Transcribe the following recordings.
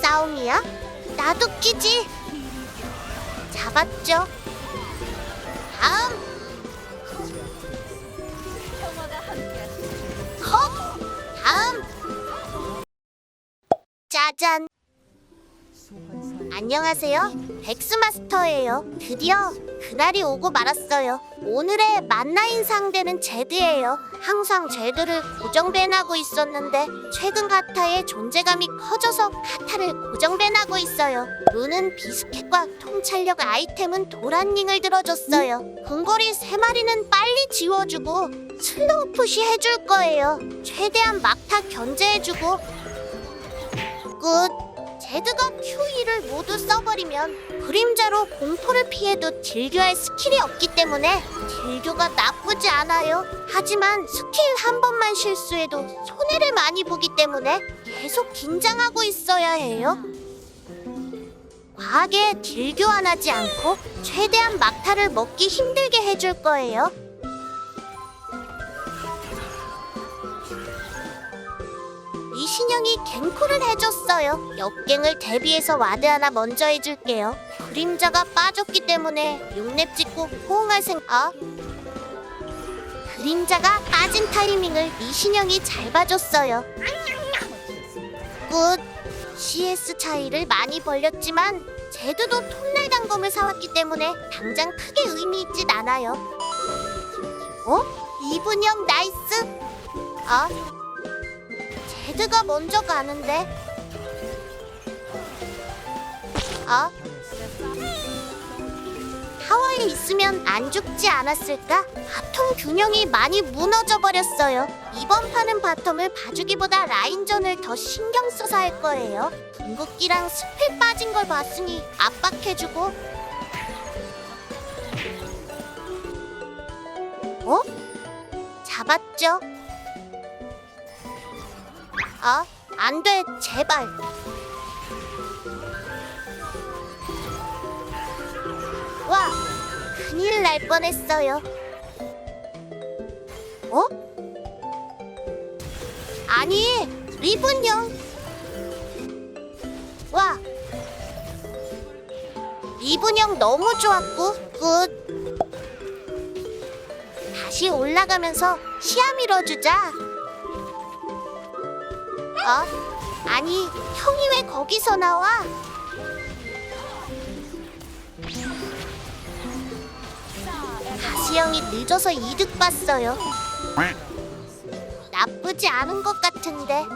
싸움이야? 나도 끼지. 잡았죠. 다음. 컵. 다음. 짜잔. 안녕하세요. 백스마스터예요. 드디어 그날이 오고 말았어요. 오늘의 만나인 상대는 제드예요. 항상 제드를 고정밴하고 있었는데 최근 가타의 존재감이 커져서 가타를 고정밴하고 있어요. 루는 비스켓과 통찰력 아이템은 도란닝을 들어줬어요. 근거리 세 마리는 빨리 지워주고 슬로우 푸시 해줄 거예요. 최대한 막타 견제해주고 끝. 제드가 Q2를 모두 써버리면 그림자로 공포를 피해도 딜교할 스킬이 없기 때문에 딜교가 나쁘지 않아요. 하지만 스킬 한 번만 실수해도 손해를 많이 보기 때문에 계속 긴장하고 있어야 해요. 과하게 딜교 안 하지 않고 최대한 막타를 먹기 힘들게 해줄 거예요. 이신영이 갱코를 해줬어요. 역갱을 대비해서 와드 하나 먼저 해줄게요. 그림자가 빠졌기 때문에 6렙 찍고 호응할 생각. 그림자가 빠진 타이밍을 이신영이 잘 봐줬어요. 끝. CS 차이를 많이 벌렸지만 제드도 톱날 단검을 사왔기 때문에 당장 크게 의미 있진 않아요. 어? 이분영 나이스. 아, 제드가 먼저 가는데. 아? 타워에 있으면 안 죽지 않았을까? 바텀 균형이 많이 무너져 버렸어요. 이번 판은 바텀을 봐주기보다 라인전을 더 신경 써서 할 거예요. 궁극기랑 스펠 빠진 걸 봤으니 압박해주고. 어? 잡았죠? 아, 안 돼, 제발. 와, 큰일 날 뻔했어요. 어? 아니, 리본형. 와, 리본형 너무 좋았고, 끝. 다시 올라가면서 시야 밀어주자. 어? 아니, 형이 왜 거기서 나와? 가시형이 늦어서 이득 봤어요. 나쁘지 않은 것 같은데.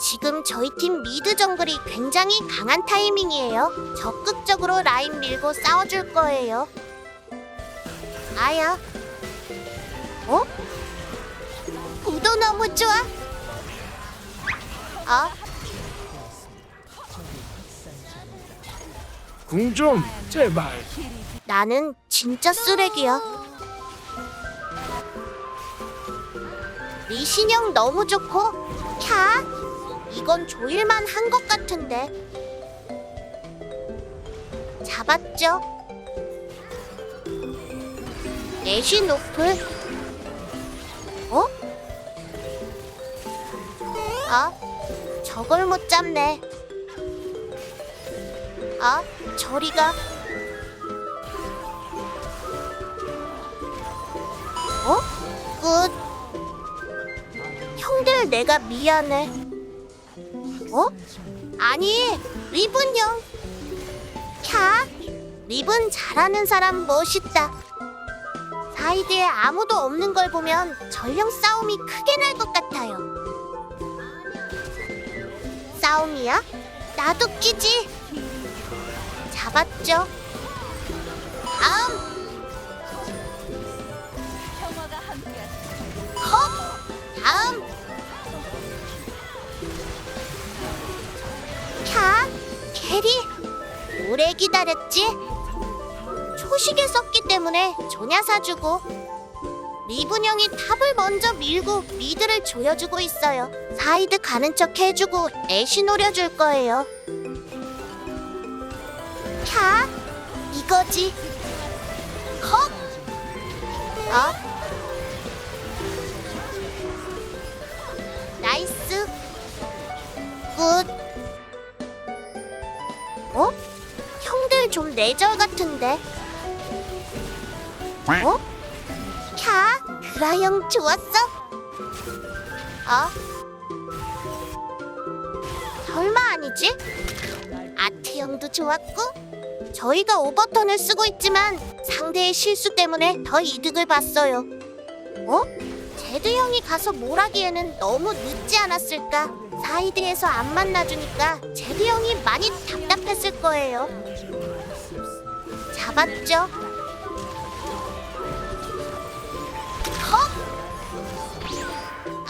지금 저희 팀 미드 정글이 굉장히 강한 타이밍이에요. 적극적으로 라인 밀고 싸워줄 거예요. 아야. 어? 구도 너무 좋아. 어? 궁좀 제발 나는 진짜 쓰레기야. 리신형 너무 좋고, 캬, 이건 조일만 한 것 같은데. 잡았죠? 내쉬 노플. 어? 아, 저걸 못 잡네. 아, 저리가. 어? 끝. 형들 내가 미안해. 어? 아니, 리본 형. 캬. 리본 잘하는 사람 멋있다. 사이드에 아무도 없는 걸 보면 전령 싸움이 크게 날 것 같아요. 싸움이야? 나도 끼지. 잡았죠. 다음. 컵 다음 캬 캐리 오래 기다렸지 초식에 썼기 때문에 조냐 사주고 리분 형이 탑을 먼저 밀고 미드를 조여주고 있어요 사이드 가는 척 해주고 애쉬 노려줄 거예요 캬 이거지 컵 어? 나이스. 굿. 어? 형들 좀 내절 같은데. 어? 캬, 그라 형 좋았어? 어? 설마 아니지? 아트 형도 좋았고 저희가 오버턴을 쓰고 있지만 상대의 실수 때문에 더 이득을 봤어요. 어? 제드 형이 가서 뭘 하기에는 너무 늦지 않았을까? 사이드에서 안 만나주니까 제드 형이 많이 답답했을 거예요. 잡았죠?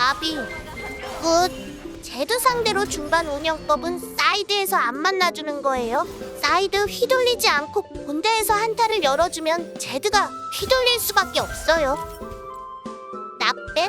헉! 아비, 굿. 제드 상대로 중반 운영법은 사이드에서 안 만나주는 거예요. 사이드 휘둘리지 않고 본대에서 한타를 열어주면 제드가 휘둘릴 수밖에 없어요. 나빼